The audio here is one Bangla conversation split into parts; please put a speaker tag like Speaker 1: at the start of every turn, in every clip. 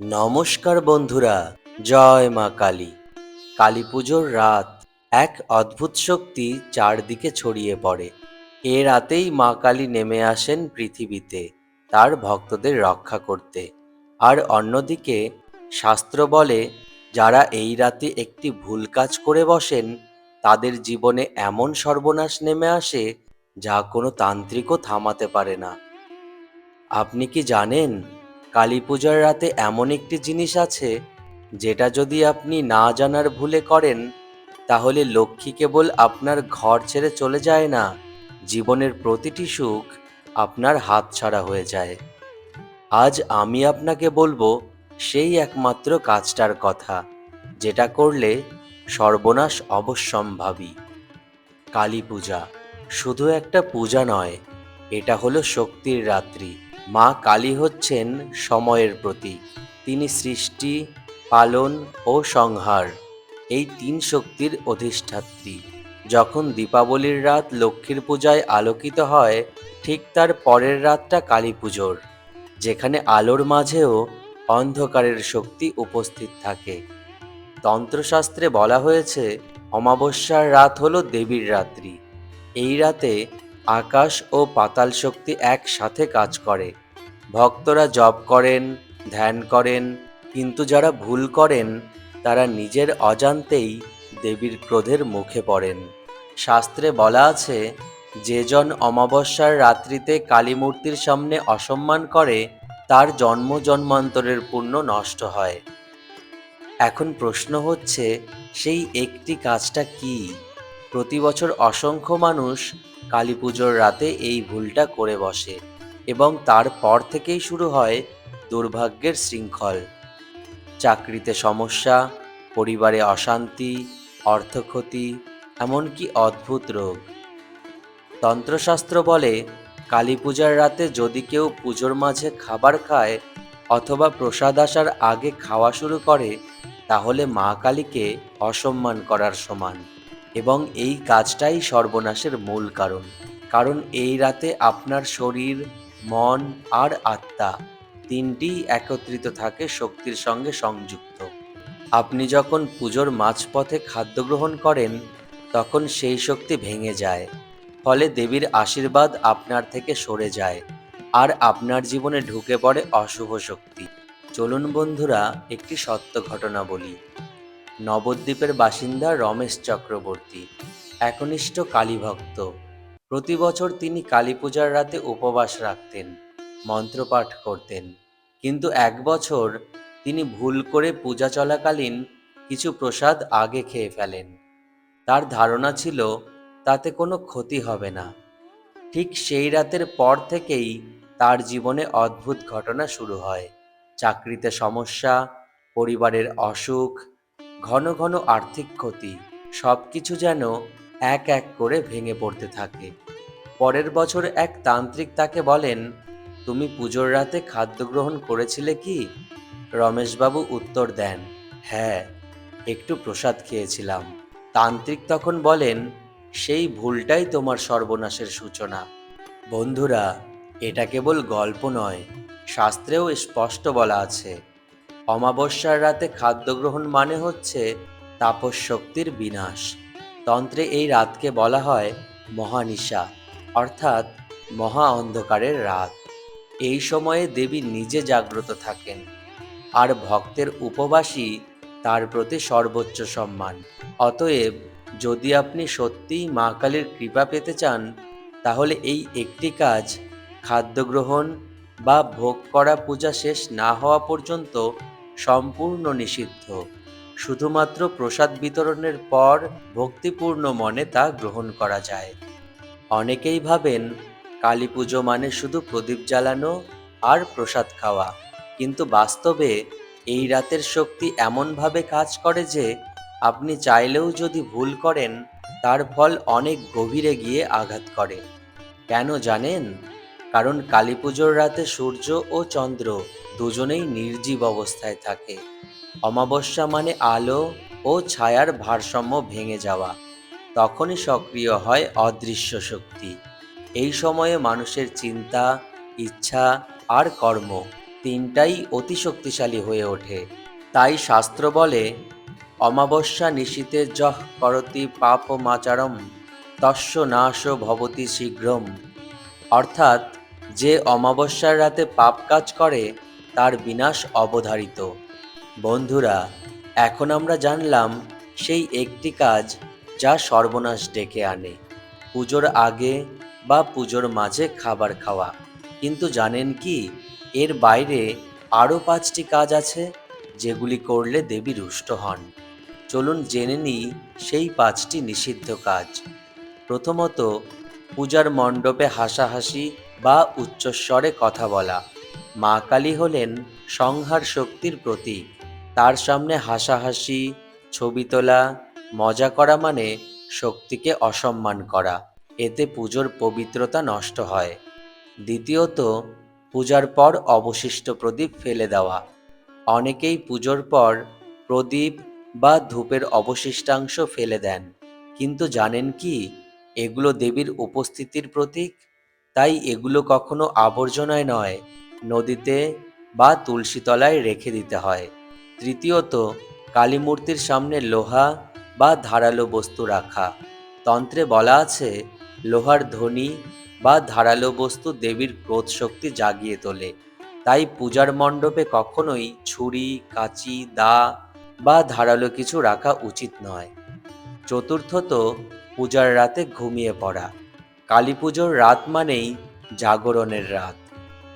Speaker 1: নমস্কার বন্ধুরা, জয় মা কালী। কালী পুজোর রাত, এক অদ্ভুত শক্তি চারদিকে ছড়িয়ে পড়ে। এ রাতেই মা কালী নেমে আসেন পৃথিবীতে, তার ভক্তদের রক্ষা করতে। আর অন্যদিকে, শাস্ত্র বলে, যারা এই রাতে একটি ভুল কাজ করে বসেন, তাদের জীবনে এমন সর্বনাশ নেমে আসে, যা কোনো তান্ত্রিকও থামাতে পারে না। আপনি কি জানেন কালী পূজার রাতে এমন একটি জিনিস আছে, যেটা যদি আপনি না জানার ভুলে করেন, তাহলে লক্ষ্মী কেবল আপনার ঘর ছেড়ে চলে যায় না। জীবনের প্রতিটি সুখ আপনার হাতছাড়া হয়ে যায়। আজ আমি আপনাকে বলব, সেই একমাত্র কাজটার কথা, যেটা করলে সর্বনাশ অবশ্যম্ভাবী। কালী পূজা শুধু একটা পূজা নয়, এটা হলো শক্তির রাত্রি। মা কালী হচ্ছেন সময়ের প্রতীক। তিনি সৃষ্টি, পালন ও সংহার, এই তিন শক্তির অধিষ্ঠাত্রী। যখন দীপাবলির রাত লক্ষ্মীর পূজায় আলোকিত হয়, ঠিক তার পরের রাতটা কালী পুজোর, যেখানে আলোর মাঝেও অন্ধকারের শক্তি উপস্থিত থাকে। তন্ত্রশাস্ত্রে বলা হয়েছে, অমাবস্যার রাত হলো দেবীর রাত্রি। এই রাতে আকাশ ও পাতাল শক্তি একসাথে কাজ করে। ভক্তরা জপ করেন, ধ্যান করেন, কিন্তু যারা ভুল করেন, তারা নিজের অজান্তেই দেবীর ক্রোধের মুখে পড়েন। শাস্ত্রে বলা আছে, যে জন অমাবস্যার রাত্রিতে কালীমূর্তির সামনে অসম্মান করে, তার জন্ম জন্মান্তরের পুণ্য নষ্ট হয়। এখন প্রশ্ন হচ্ছে, সেই একটি কাজটা কি? প্রতি বছর অসংখ্য মানুষ কালী পুজোর রাতে এই ভুলটা করে বসে এবং তারপর থেকেই শুরু হয় দুর্ভাগ্যের শৃঙ্খল। চাকরিতে সমস্যা, পরিবারে অশান্তি, অর্থক্ষতি, এমনকি অদ্ভুত রোগ। তন্ত্রশাস্ত্র বলে কালী পূজার রাতে যদি কেউ পুজোর মাঝে খাবার খায় অথবা প্রসাদ আসার আগে খাওয়া শুরু করে, তাহলে মা কালীকে অসম্মান করার সমান। এবং এই কাজটাই সর্বনাশের মূল কারণ। কারণ এই রাতে আপনার শরীর, মন আর আত্মা তিনটিই একত্রিত থাকে শক্তির সঙ্গে সংযুক্ত। আপনি যখন পুজোর মাঝপথে খাদ্য গ্রহণ করেন, তখন সেই শক্তি ভেঙে যায়, ফলে দেবীর আশীর্বাদ আপনার থেকে সরে যায় আর আপনার জীবনে ঢুকে পড়ে অশুভ শক্তি। চলুন বন্ধুরা, একটি সত্য ঘটনা বলি। নবদ্বীপের বাসিন্দা রমেশ চক্রবর্তী, একনিষ্ঠ কালীভক্ত। প্রতি বছর তিনি কালী পূজার রাতে উপবাস রাখতেন, মন্ত্রপাঠ করতেন। কিন্তু এক বছর তিনি ভুল করে পূজা চলাকালীন কিছু প্রসাদ আগে খেয়ে ফেলেন। তার ধারণা ছিল, তাতে কোনো ক্ষতি হবে না। ঠিক সেই রাতের পর থেকেই তার জীবনে অদ্ভুত ঘটনা শুরু হয়। চাকরিতে সমস্যা, পরিবারের অসুখ ঘন ঘন আর্থিক ক্ষতি সব কিছু যেন এক এক করে ভেঙে পড়তে থাকে। পরের বছর এক তান্ত্রিক তাকে বলেন, তুমি পুজোর রাতে খাদ্য গ্রহণ করেছিলে কি? রমেশবাবু উত্তর দেন হ্যাঁ একটু প্রসাদ খেয়েছিলাম। তান্ত্রিক তখন বলেন, সেই ভুলটাই তোমার সর্বনাশের সূচনা। বন্ধুরা, এটা কেবল গল্প নয়, শাস্ত্রেও স্পষ্ট বলা আছে। অমাবস্যার রাতে খাদ্য গ্রহণ মানে হচ্ছে তাপস শক্তির বিনাশ। তন্ত্রে এই রাতকে বলা হয় মহানিশা, অর্থাৎ মহা অন্ধকারের রাত। এই সময়ে দেবী নিজে জাগ্রত থাকেন, আর ভক্তের উপবাসী তার প্রতি সর্বোচ্চ সম্মান। অতএব যদি আপনি সত্যিই মা কালীর কৃপা পেতে চান, তাহলে এই একটি কাজ খাদ্য গ্রহণ বা ভোগ করা পূজা শেষ না হওয়া পর্যন্ত সম্পূর্ণ নিষিদ্ধ। শুধুমাত্র প্রসাদ বিতরণের পর ভক্তিপূর্ণ মনে তা গ্রহণ করা যায়। অনেকেই ভাবেন, কালী পুজো মানে শুধু প্রদীপ জ্বালানো আর প্রসাদ খাওয়া। কিন্তু বাস্তবে এই রাতের শক্তি এমনভাবে কাজ করে যে, আপনি চাইলেও যদি ভুল করেন, তার ফল অনেক গভীরে গিয়ে আঘাত করে। কেন জানেন? কারণ কালী পুজোর রাতে সূর্য ও চন্দ্র দুজনেই নির্জীব অবস্থায় থাকে। অমাবস্যা মানে আলো ও ছায়ার ভারসাম্য ভেঙে যাওয়া। তখনই সক্রিয় হয় অদৃশ্য শক্তি। এই সময়ে মানুষের চিন্তা, ইচ্ছা আর কর্ম তিনটাই অতি শক্তিশালী হয়ে ওঠে। তাই শাস্ত্র বলে, অমাবস্যা নিশীতে যহ করতি পাপ মাচারম, তস্য নাশ ভবতি শীঘ্রম। অর্থাৎ, যে অমাবস্যার রাতে পাপ কাজ করে তার বিনাশ অবধারিত। বন্ধুরা, এখন আমরা জানলাম সেই একটি কাজ যা সর্বনাশ ডেকে আনে, পুজোর আগে বা পুজোর মাঝে খাবার খাওয়া। কিন্তু জানেন কি, এর বাইরে আরও পাঁচটি কাজ আছে যেগুলি করলে দেবী রুষ্ট হন। চলুন জেনে নিই সেই পাঁচটি নিষিদ্ধ কাজ। প্রথমত, পূজার মণ্ডপে হাসাহাসি বা উচ্চস্বরে কথা বলা। মা কালী হলেন সংহার শক্তির প্রতীক। তার সামনে হাসাহাসি, ছবি তোলা, মজা করা মানে শক্তিকে অসম্মান করা। এতে পুজোর পবিত্রতা নষ্ট হয়। দ্বিতীয়ত, পূজার পর অবশিষ্ট প্রদীপ ফেলে দেওয়া। অনেকেই পুজোর পর প্রদীপ বা ধূপের অবশিষ্টাংশ ফেলে দেন। কিন্তু জানেন কি, এগুলো দেবীর উপস্থিতির প্রতীক? তাই এগুলো কখনো আবর্জনায় নয় নদীতে বা তুলসী তলায় রেখে দিতে হয়। তৃতীয়ত, কালীমূর্তির সামনে লোহা বা ধারালো বস্তু রাখা। তন্ত্রে বলা আছে, লোহার ধ্বনি বা ধারালো বস্তু দেবীর ক্রোধ শক্তি জাগিয়ে তোলে। তাই পূজার মণ্ডপে কখনোই ছুরি, কাঁচি, দা বা ধারালো কিছু রাখা উচিত নয়। চতুর্থত, পূজার রাতে ঘুমিয়ে পড়া। কালী পুজোর রাত মানেই জাগরণের রাত।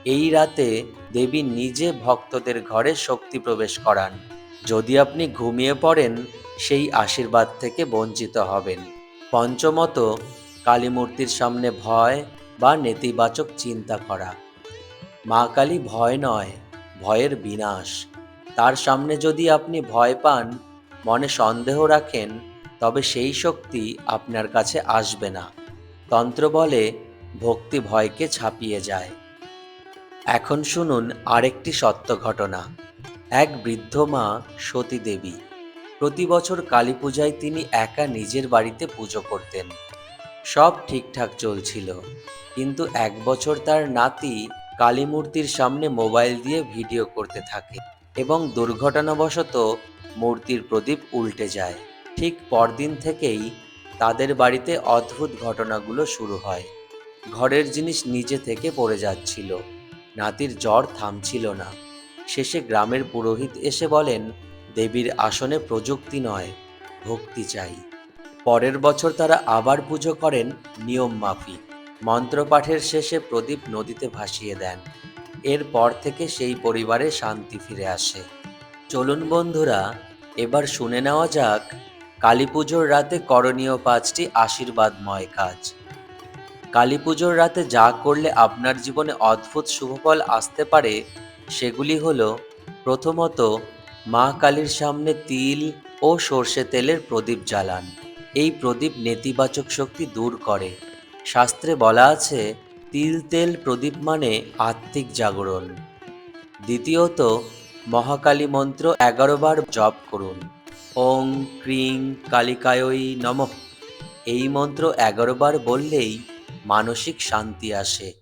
Speaker 1: এই রাতে দেবী নিজে ভক্তদের ঘরে শক্তি প্রবেশ করান। যদি আপনি ঘুমিয়ে পড়েন, সেই আশীর্বাদ থেকে বঞ্চিত হবেন। পঞ্চমত, কালীমূর্তির সামনে ভয় বা নেতিবাচক চিন্তা করা। মা কালী ভয় নয়, ভয়ের বিনাশ। তার সামনে যদি আপনি ভয় পান, মনে সন্দেহ রাখেন, তবে সেই শক্তি আপনার কাছে আসবে না। তন্ত্র বলে, ভক্তি ভয়কে ছাপিয়ে যায়। এখন শুনুন আরেকটি সত্য ঘটনা। এক বৃদ্ধ মা সতী দেবী। প্রতি বছর কালী পূজায় তিনি একা নিজের বাড়িতে পুজো করতেন। সব ঠিকঠাক চলছিল। কিন্তু এক বছর তার নাতি কালী মূর্তির সামনে মোবাইল দিয়ে ভিডিও করতে থাকে এবং দুর্ঘটনাবশত মূর্তির প্রদীপ উল্টে যায়। ঠিক পরদিন থেকেই তাদের বাড়িতে অদ্ভুত ঘটনাগুলো শুরু হয়। ঘরের জিনিস নিচে থেকে পড়ে যাচ্ছিল। নাতির জ্বর থামছিল না। শেষে গ্রামের পুরোহিত এসে বলেন, দেবীর আসনে প্রযুক্তি নয়, ভক্তি চাই। পরের বছর তারা আবার পুজো করেন নিয়ম মাফিক। মন্ত্রপাঠের শেষে প্রদীপ নদীতে ভাসিয়ে দেন। এরপর থেকে সেই পরিবারে শান্তি ফিরে আসে। চলুন বন্ধুরা, এবার শুনে নেওয়া যাক, কালী পুজোর রাতে করণীয় পাঁচটি আশীর্বাদময় কাজ। কালী পুজোর রাতে যা করলে আপনার জীবনে অদ্ভুত শুভফল আসতে পারে, সেগুলি হলো, প্রথমত, মা কালীর সামনে তিল ও সর্ষে তেলের প্রদীপ জ্বালান। এই প্রদীপ নেতিবাচক শক্তি দূর করে। শাস্ত্রে বলা আছে, তিল তেল প্রদীপ মানে আত্মিক জাগরণ। দ্বিতীয়ত, মহাকালী মন্ত্র এগারো বার জপ করুন। ওং ক্রিং কালিকায়ই নমঃ। এই মন্ত্র এগারো বার বললেই মানসিক শান্তি আসে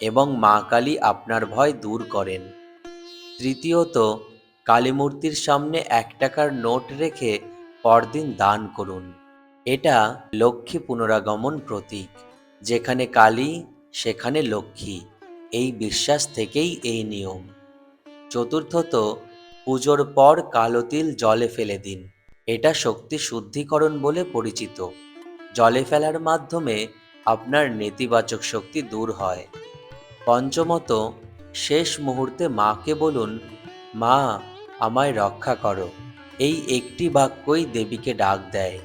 Speaker 1: এবং মা কালী আপনার ভয় দূর করেন। তৃতীয়ত কালী মূর্তির সামনে এক টাকার নোট রেখে পরদিন দান করুন। এটা লক্ষ্মী পুনরাগমন প্রতীক, যেখানে কালী, সেখানে লক্ষ্মী। এই বিশ্বাস থেকেই এই নিয়ম। চতুর্থত, পুজোর পর কালো তিল জলে ফেলে দিন। এটা শক্তি শুদ্ধিকরণ বলে পরিচিত। জলে ফেলার মাধ্যমে আপনার নেতিবাচক শক্তি দূর হয়। পঞ্চমত, শেষ মুহূর্তে মাকে বলুন, মা, আমায় রক্ষা করো। এই একটি বাক্যই দেবীকে ডাক দেয়।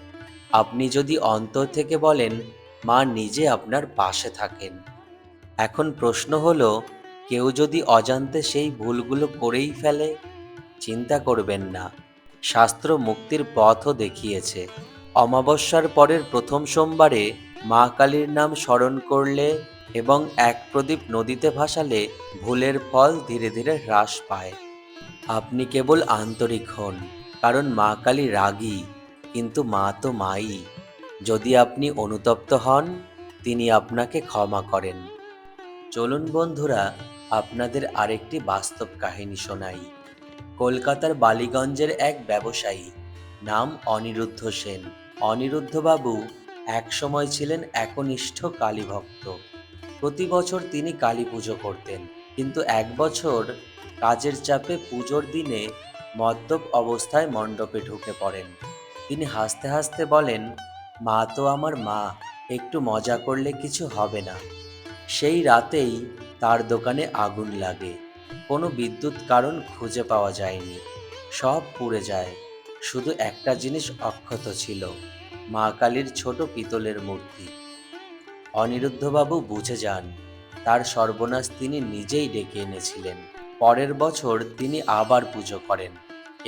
Speaker 1: আপনি যদি অন্তর থেকে বলেন, মা নিজে আপনার পাশে থাকেন। এখন প্রশ্ন হলো, কেউ যদি অজান্তে সেই ভুলগুলো করেই ফেলে? চিন্তা করবেন না। শাস্ত্র মুক্তির পথও দেখিয়েছে। অমাবস্যার পরের প্রথম সোমবারে মা কালীর নাম স্মরণ করলে এবং এক প্রদীপ নদীতে ভাসালে ভুলের ফল ধীরে ধীরে হ্রাস পায়। আপনি কেবল আন্তরিক হন, কারণ মা কালী রাগী, কিন্তু মা তো মাই। যদি আপনি অনুতপ্ত হন, তিনি আপনাকে ক্ষমা করেন। চলুন বন্ধুরা, আপনাদের আরেকটি বাস্তব কাহিনী শোনাই। কলকাতার বালিগঞ্জের এক ব্যবসায়ী, নাম অনিরুদ্ধ সেন। অনিরুদ্ধবাবু একসময় ছিলেন একনিষ্ঠ কালী ভক্ত প্রতি বছর তিনি কালী পুজো করতেন, কিন্তু এক বছর কাজের চাপে পুজোর দিনে মদ্যপ অবস্থায় মণ্ডপে ঢুকে পড়েন। তিনি হাসতে হাসতে বলেন, মা তো আমার মা, একটু মজা করলে কিছু হবে না। সেই রাতেই তার দোকানে আগুন লাগে। কোনো বিদ্যুৎ কারণ খুঁজে পাওয়া যায়নি। সব পুড়ে যায়। শুধু একটা জিনিস অক্ষত ছিল। মা কালীর ছোট পিতলের মূর্তি। অনিরুদ্ধবাবু বুঝে যান, তার সর্বনাশ তিনি নিজেই ডেকে এনেছিলেন। পরের বছর তিনি আবার পুজো করেন।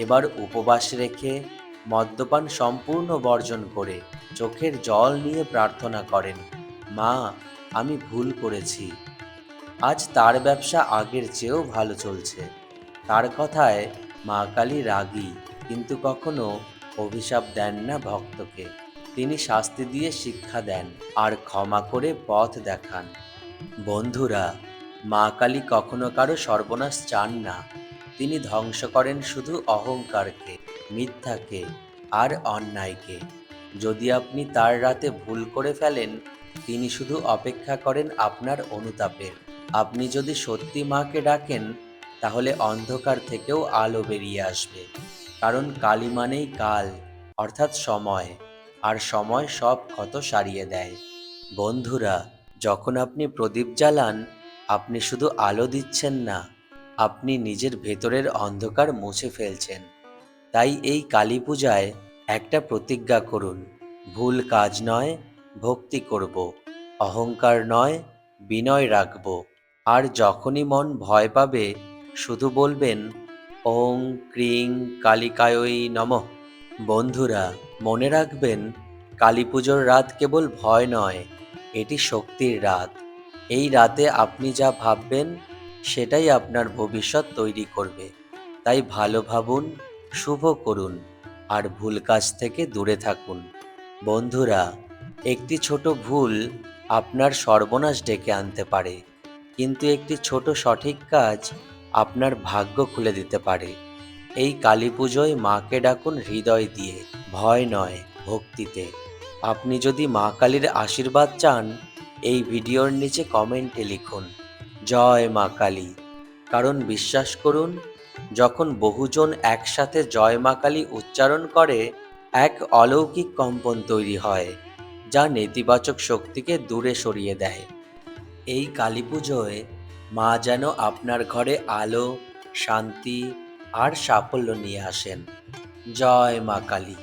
Speaker 1: এবার উপবাস রেখে মদ্যপান সম্পূর্ণ বর্জন করে চোখের জল নিয়ে প্রার্থনা করেন, মা, আমি ভুল করেছি। আজ তার ব্যবসা আগের চেয়েও ভালো চলছে। তার কথায় মা কালী রাগী, কিন্তু কখনো অভিশাপ দেন না ভক্তকে। তিনি শাস্তি দিয়ে শিক্ষা দেন আর ক্ষমা করে পথ দেখান। বন্ধুরা, মা কালী কখনো কারও সর্বনাশ চান না। তিনি ধ্বংস করেন শুধু অহংকারকে, মিথ্যাকে আর অন্যায়কে। যদি আপনি তার রাতে ভুল করে ফেলেন, তিনি শুধু অপেক্ষা করেন আপনার অনুতাপের। আপনি যদি সত্যি মাকে ডাকেন, তাহলে অন্ধকার থেকেও আলো বেরিয়ে আসবে। কারণ কালী মানেই কাল, অর্থাৎ সময়। আর সময় সব ক্ষত সারিয়ে দেয়। বন্ধুরা, যখন আপনি প্রদীপ জ্বালান, আপনি শুধু আলো দিচ্ছেন না, আপনি নিজের ভেতরের অন্ধকার মুছে ফেলছেন। তাই এই কালী পূজায় একটা প্রতিজ্ঞা করুন, ভুল কাজ নয়, ভক্তি করব, অহংকার নয়, বিনয় রাখব। আর যখনই মন ভয় পাবে, শুধু বলবেন ওং ক্রিং কালিকায়ই নমঃ। বন্ধুরা, মনে রাখবেন কালী পুজোর রাত কেবল ভয় নয়, এটি শক্তির রাত। এই রাতে আপনি যা ভাববেন, সেটাই আপনার ভবিষ্যৎ তৈরি করবে। তাই ভালো ভাবুন, শুভ করুন, আর ভুল কাজ থেকে দূরে থাকুন। বন্ধুরা, একটি ছোট ভুল আপনার সর্বনাশ ডেকে আনতে পারে, কিন্তু একটি ছোট সঠিক কাজ আপনার ভাগ্য খুলে দিতে পারে। এই কালী পুজোয় মাকে ডাকুন হৃদয় দিয়ে, ভয় নয় ভক্তিতে। আপনি যদি মা কালীর আশীর্বাদ চান, এই ভিডিওর নিচে কমেন্টে লিখুন, জয় মা কালী। কারণ বিশ্বাস করুন, যখন বহুজন একসাথে জয় মা কালী উচ্চারণ করে, এক অলৌকিক কম্পন তৈরি হয়, যা নেতিবাচক শক্তিকে দূরে সরিয়ে দেয়। এই কালী পুজোয় মা যেন আপনার ঘরে আলো, শান্তি আর সাফল্য নিয়ে আসেন। জয় মা কালী।